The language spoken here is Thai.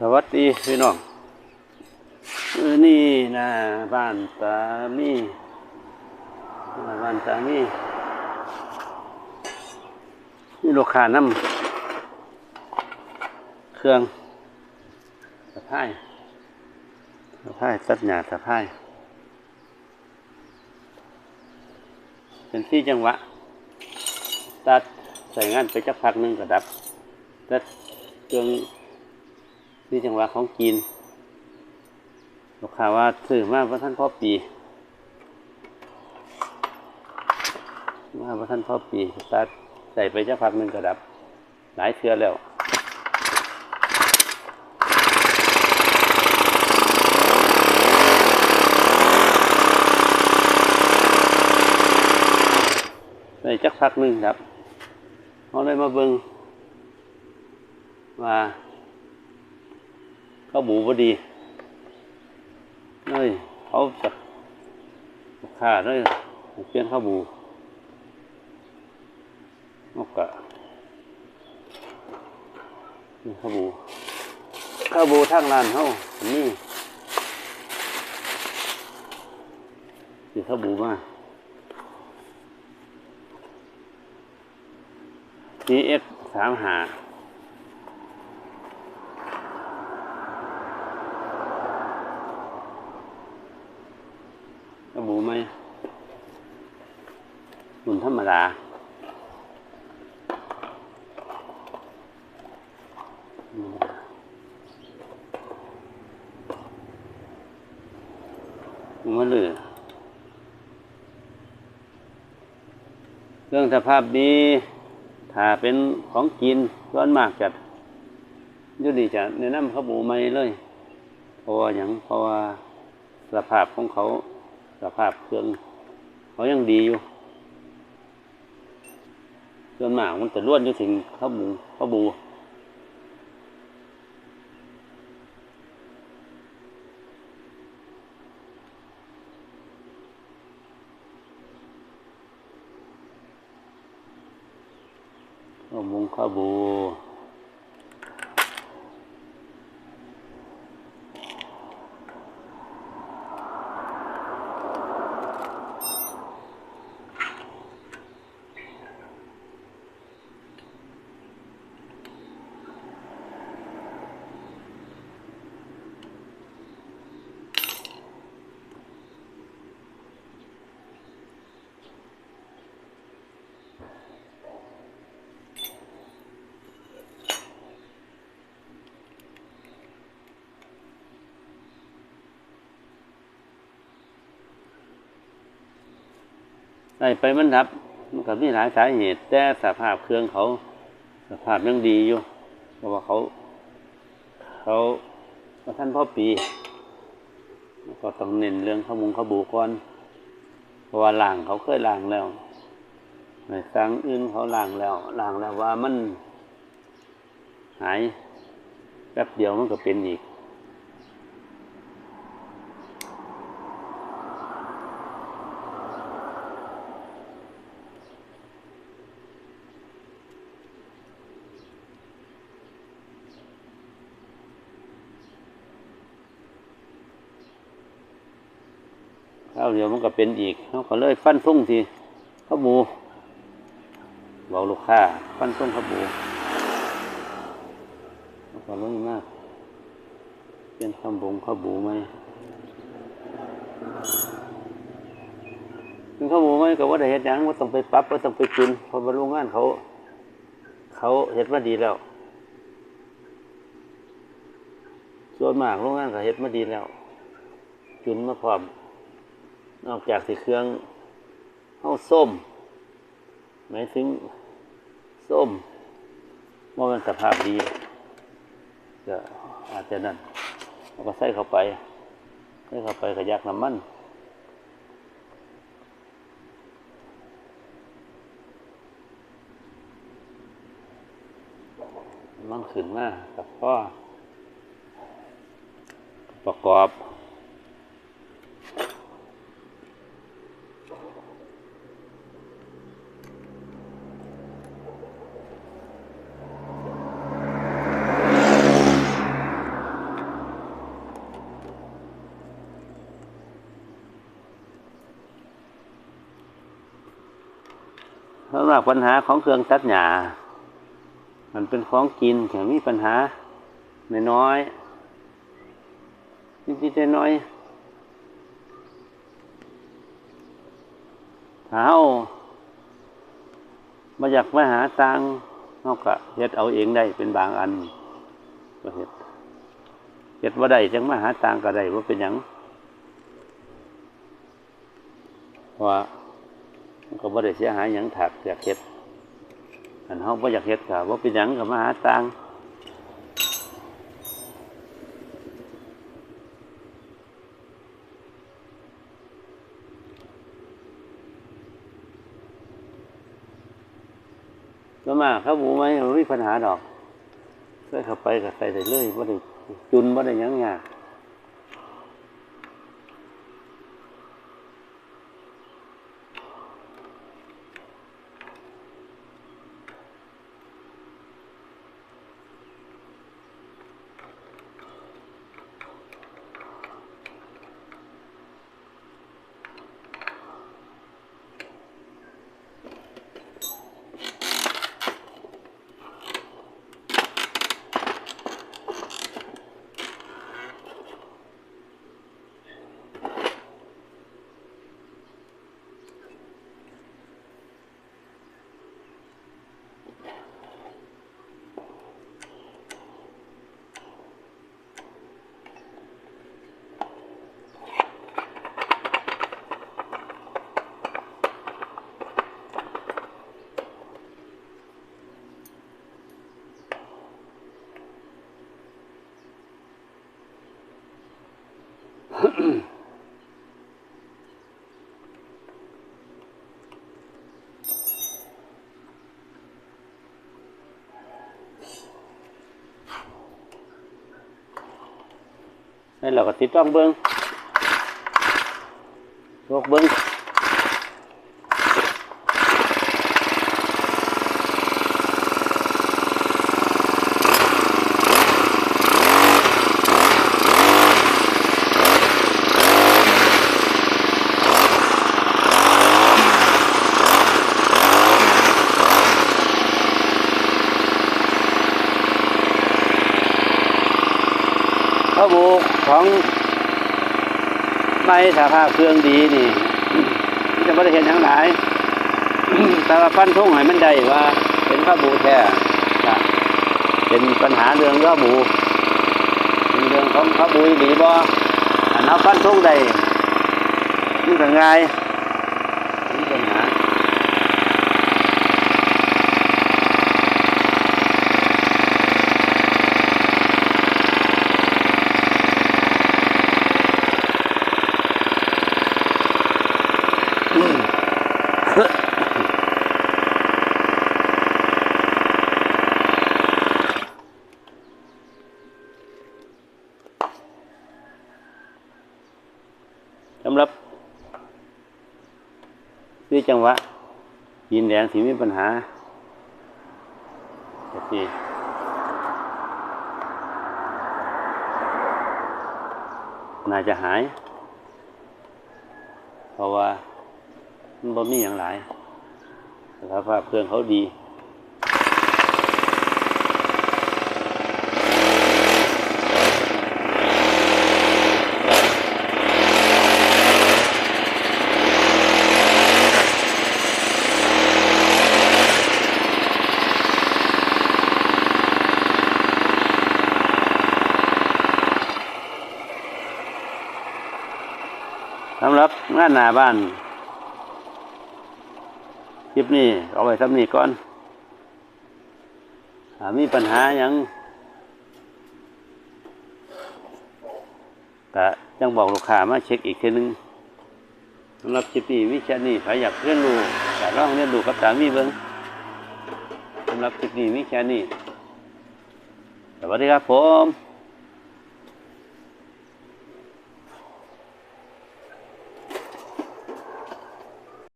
สวัสดีพี่น้องนี่นะบ้านตามีบ้านตามีนี่ลูกค้านำเครื่องสะพายสะพายตัดหญ้าสะพายเป็นที่จังหวะ ตัดใส่งานไปจักพักหนึงก็ดับตัดเครื่อง ที่จังหวะของจีนลูกค้าว่าซื้อมาพระท่านพ่อปีมาพระท่านพ่อปีตัดใส่ไปจักพักหนึ่งก็ดับ หลายเทือแล้วใส่จักพักหนึ่งครับเขาเลยมาเบิงว่า ข้าวบูพอดีเลยเขาจักลูกค้เลยเปลี่ยนข้าวบูนกกะนี่ข้าวบูข้าวบูทางร้านเขาอันนี่คือข้าวบูมา GX สามหา ระบุไหมหุ่นธรรมดามันเลยเรื่องสภาพดีถ้าเป็นของกินส่วนมากจะอยุดีจะแนะนำข้าวหมูไม่เลย เพราะว่าอย่างเพราะว่าสภาพของเขา สภาพเครื่องเขายังดีอยู่ส่วนมากมันจะล้วนอยู่ถึงข้าบูข้าวบูข้าวมุงข้าวบู ใส่ไปมันดับมันก็มีหลายสาเหตุ แต่สภาพเครื่องเขาสภาพยังดีอยู่เพราะว่าเขา เขาาท่านพ่อปีก็ต้องเน้นเรื่องข้ามุงขบูก่อนเพราะว่าล่างเขาเคยล่างแล้วในสร้างอื่นเขาล่างแล้วล่างแล้วว่ามัน หายแป๊บเดียวมันก็เป็นอีก ข้าวเดียวมันก็เป็นอีกเขาก็เลยฟันทุ่งทีข้าวหมูบอกลูกค้าฟันทุ่งข้าวหมูเขาก็เลยมากเป็นข้าวบงข้าวบูไหมเป็นข้าวหมูไหมก็ว่าได้เห็ดยังว่าต้องไปปรับว่าต้องไปจุนเพราะว่าโรงงานเขา เขาเห็ดมาดีแล้วส่วนมากโรงงานเขาเห็ดมาดีแล้ว จุนมาพร้อม นอกจากสิเครื่องเข้าส้มหมายถึงส้มว่ามันสภาพดีก็อาจจะนั่นเราก็ใส่เข้าไปใส่เข้าไปขยักน้ำมันมันขึ้นมากับพ่อประกอบากปัญหาของเครื่องตัดหญ้ามันเป็นของกินถึงมีปัญหาน้อยๆนิดๆน้อยๆถ้าเฮามาอยากมาหาตังเฮาก็เฮ็ดเอาเองได้เป็นบางอันก็เฮ็ดเฮ็ดบ่าได้จังมาหาตังก็ได้บ่าเป็นหยังเพราะว่า มันก็บ่ได้เสียหายหยังถักอยากเฮ็ดอันเฮาบ่อยากเฮ็ดก็บ่เป็นหยังก็มาหาตังก็มาเข้าหมูไหมไม่มีปัญหาดอกใส่เข้าไปก็ใส่ได้เลยบ่ได้จุนบ่ได้หยังยาก นี่เราก็ติดต้องเบิ้งโลกเบิ้ง บุกของในสาภาพเครื่องดีนี่จะไม่ได้เห็นทั้งหลาย แต่ว่าฟันทุ่งให้มันได้ว่า เป็นพระบูแท้เป็นปัญหาเรื่องพระบูเป็นเรื่องของพระบูอีบ่อันนับฟันทุ่งได้มันก็ง่ายมีปัญหา สำหรับที่จังหวะยินแดงสีมีปัญหาแบบนี้น่าจะหาย เพราะว่า มันบ่มีอย่างหลายสภาพเครื่องเขาดีสำหรับงานหน้าบ้าน คลิปนี้เอาไว้สำนี้ก่อนถ้ามีปัญหาหยังก็จังบอกลูกค้ามาเช็คอีกทีนึงสำหรับคลิปนี้วิชานี้ใครอยากเรียนรู้ก็ลองเรียนรู้กับสามีเบิ้งสำหรับคลิปนี้วิชานี้สวัสดีครับผม